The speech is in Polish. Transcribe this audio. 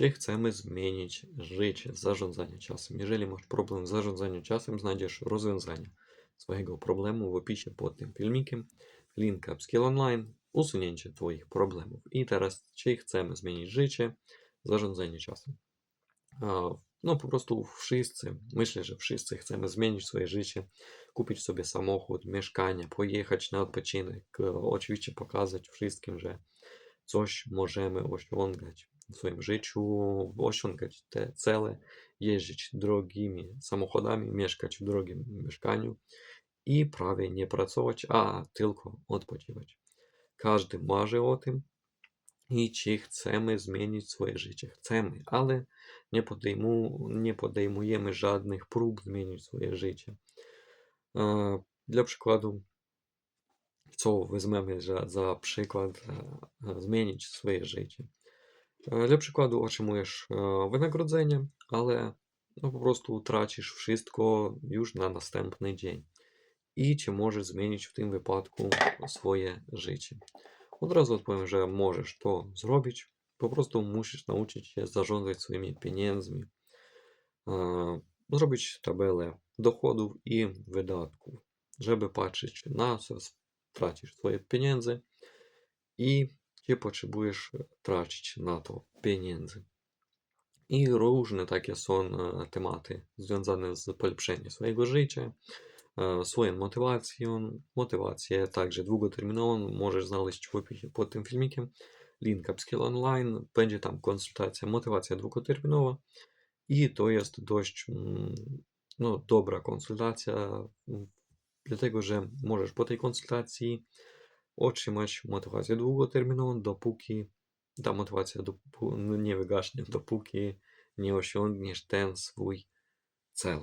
Czy chcemy zmienić życie, zarządzanie czasem? Jeżeli masz problem z zarządzaniem czasem, znajdziesz rozwiązanie swojego problemu w opisie pod tym filmikiem. Link Upskill Online, usunięcie Twoich problemów. I teraz, czy chcemy zmienić życie, zarządzanie czasem? No po prostu wszyscy, myślę, że wszyscy chcemy zmienić swoje życie, kupić sobie samochód, mieszkanie, pojechać na odpoczynek, e, oczywiście pokazać wszystkim, że coś możemy osiągać w swoim życiu, osiągać te cele, jeździć drogimi samochodami, mieszkać w drogim mieszkaniu i prawie nie pracować, a tylko odpoczywać. Każdy marzy o tym i czy chcemy zmienić swoje życie. Chcemy, ale nie, podejmu, nie podejmujemy żadnych prób zmienić swoje życie. Dla przykładu, co weźmiemy za, za przykład zmienić swoje życie. E, przykładu otrzymujesz e, wynagrodzenie, ale no, po prostu tracisz wszystko już na następny dzień. I czy możesz zmienić w tym wypadku swoje życie? Od razu odpowiem, że możesz to zrobić. Po prostu musisz nauczyć się zarządzać swoimi pieniędzmi, e, zrobić tabelę dochodów i wydatków, żeby patrzeć na co tracisz swoje pieniądze i gdzie potrzebujesz tracić na to pieniędzy. I różne takie są e, tematy związane z polepszeniem swojego życia, e, swoją motywacją. Motywację także długoterminową możesz znaleźć w opisie pod tym filmikiem. Link Upskill Online, będzie tam konsultacja, motywacja długoterminowa i to jest dość mm, no, dobra konsultacja, mm, dlatego że możesz po tej konsultacji otrzymać motywację długoterminową, dopóki ta motywacja no, nie wygaśnie, dopóki nie osiągniesz ten swój cel.